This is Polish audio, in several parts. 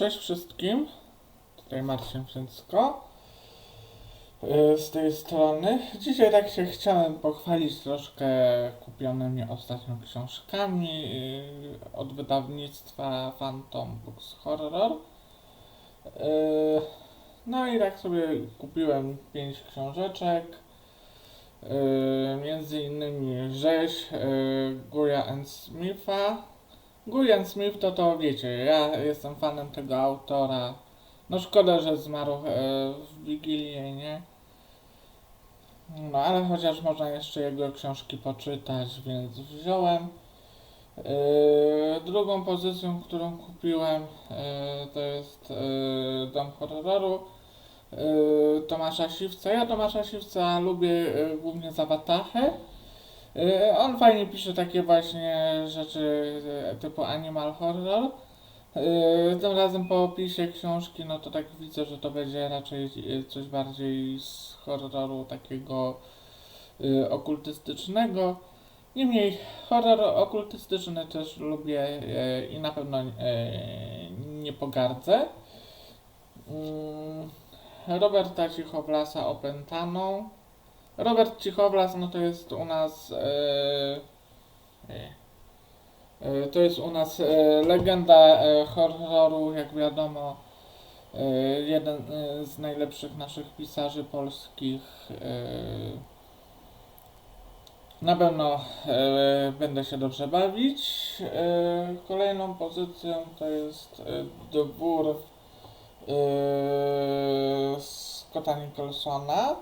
Cześć wszystkim. Tutaj Marcin Wszystko. Yy, Z tej strony. Dzisiaj tak się chciałem pochwalić troszkę kupionymi ostatnio książkami yy, od wydawnictwa Phantom Books Horror. Yy, No i tak sobie kupiłem pięć książeczek. Yy, Między innymi Rzeź, yy, Guya and Smitha. Guyan Smith to to wiecie, ja jestem fanem tego autora. No szkoda, że zmarł e, w Wigilię, nie? No ale chociaż można jeszcze jego książki poczytać, więc wziąłem. E, drugą pozycją, którą kupiłem, e, to jest e, Dom Horroru e, Tomasza Siwca. Ja Tomasza Siwca lubię e, głównie za Watachę. Y, On fajnie pisze takie właśnie rzeczy y, typu animal horror. Y, Tym razem po opisie książki, no to tak widzę, że to będzie raczej coś bardziej z horroru takiego okultystycznego. Niemniej horror okultystyczny też lubię i na pewno nie pogardzę. Mm, Roberta Cichowlasa opętaną. Robert Cichowlas, no to jest u nas. E, to jest u nas e, legenda horroru, jak wiadomo. Jeden z najlepszych naszych pisarzy polskich. Na pewno e, będę się dobrze bawić. E, kolejną pozycją to jest e, dwór e, Scotta Nicholsona.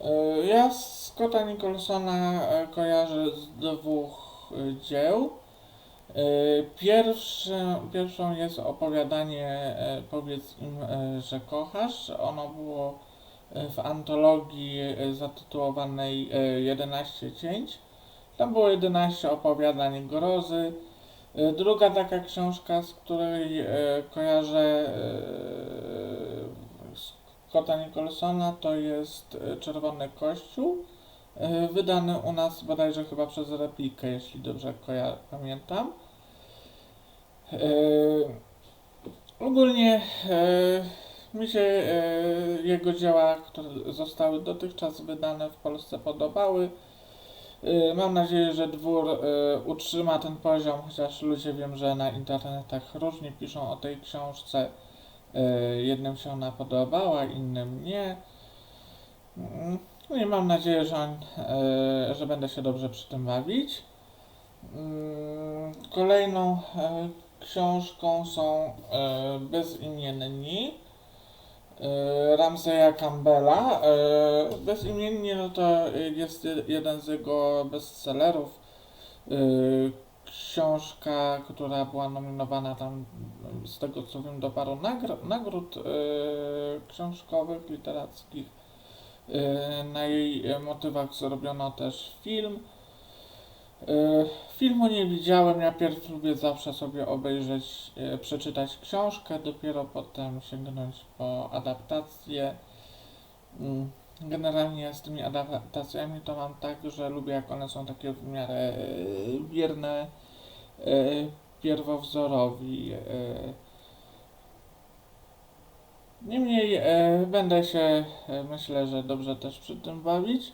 E, Ja Scotta Nicholsona e, kojarzę z dwóch e, dzieł. Pierwszą jest opowiadanie Powiedz im, że kochasz. Ono było w antologii zatytułowanej e, 11 cięć. Tam było 11 opowiadań grozy. Druga taka książka, z której kojarzę Scotta Nicholsona to jest e, Czerwony Kościół, e, wydany u nas bodajże chyba przez Replikę, jeśli dobrze pamiętam. E, Ogólnie mi się jego dzieła, które zostały dotychczas wydane w Polsce podobały. Mam nadzieję, że dwór utrzyma ten poziom, chociaż ludzie wiem, że na internetach różnie piszą o tej książce. E, Jednym się ona podobała, innym nie. Mm, i mam nadzieję, że, on, e, że będę się dobrze przy tym bawić. Mm, Kolejną e, książką są Bezimienni Ramseya Campbella. Bezimienni no to jest je- jeden z jego bestsellerów. Książka, która była nominowana tam, z tego co wiem, do paru nagr- nagród e, książkowych, literackich. E, na jej motywach zrobiono też film. E, filmu nie widziałem, ja pierw lubię zawsze sobie obejrzeć, przeczytać książkę, dopiero potem sięgnąć po adaptację. Mm, Generalnie z tymi adaptacjami to mam tak, że lubię jak one są takie w miarę e, wierne e, pierwowzorowi. e. Niemniej e, będę się, e, myślę, że dobrze też przy tym bawić.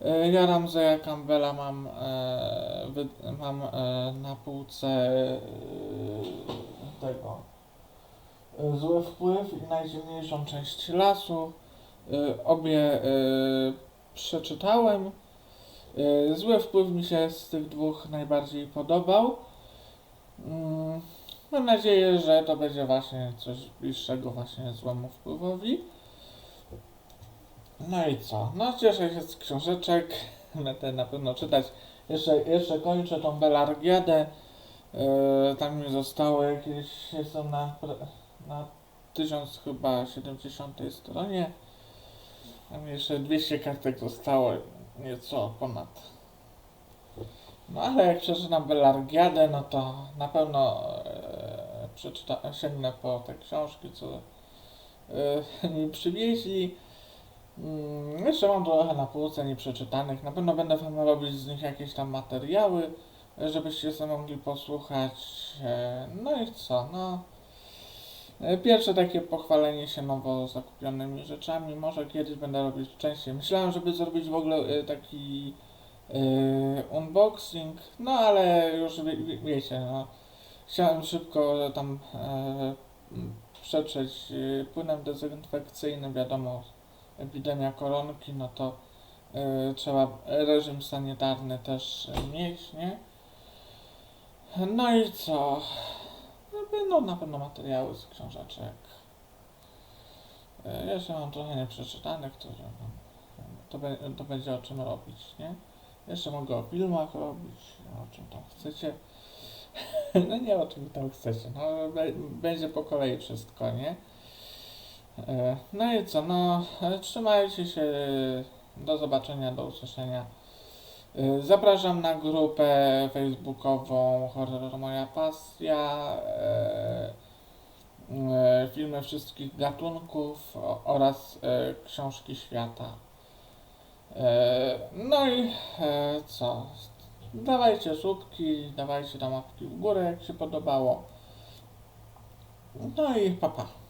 E, Ja Ramseya Campbella mam, e, mam e, na półce e, tego e, Zły wpływ i najciemniejszą część lasu. E, Obie e, przeczytałem. E, Zły wpływ mi się z tych dwóch najbardziej podobał. Mm, Mam nadzieję, że to będzie właśnie coś bliższego właśnie złemu wpływowi. No i co? No cieszę się z książeczek. Będę na pewno czytać. Jeszcze, jeszcze kończę tą Belargiadę. Yy, tam mi zostało jakieś, jestem na, na 1000 chyba 70 stronie. Tam jeszcze 200 kartek zostało, nieco ponad. No ale jak przeczytam Belargiadę, no to na pewno e, przeczyta, sięgnę po te książki, co e, mi przywieźli. Mm, jeszcze mam trochę na półce nieprzeczytanych. Na pewno będę wam robić z nich jakieś tam materiały, e, żebyście sobie mogli posłuchać. E, no i co, no. E, Pierwsze takie pochwalenie się nowo zakupionymi rzeczami. Może kiedyś będę robić częściej. Myślałem, żeby zrobić w ogóle e, taki e, unboxing, no ale już wie, wie, wiecie, no, chciałem szybko tam m, przetrzeć e, płynem dezynfekcyjnym, wiadomo, epidemia koronki, no to e, trzeba reżim sanitarny też mieć, nie? No i co? No, Będą na pewno materiały z książeczek. E, Jeszcze mam trochę nieprzeczytanych, to, no, to, to będzie o czym robić, nie? Jeszcze mogę o filmach robić, o czym tam chcecie. No nie o czym tam chcecie, no będzie po kolei wszystko, nie? E, No i co, no trzymajcie się, do zobaczenia, do usłyszenia. E, Zapraszam na grupę facebookową Horror Moja Pasja. E, e, filmy wszystkich gatunków oraz książki świata. No i co? Dawajcie słupki, dawajcie tam łapki w górę, jak się podobało. No i papa. Pa.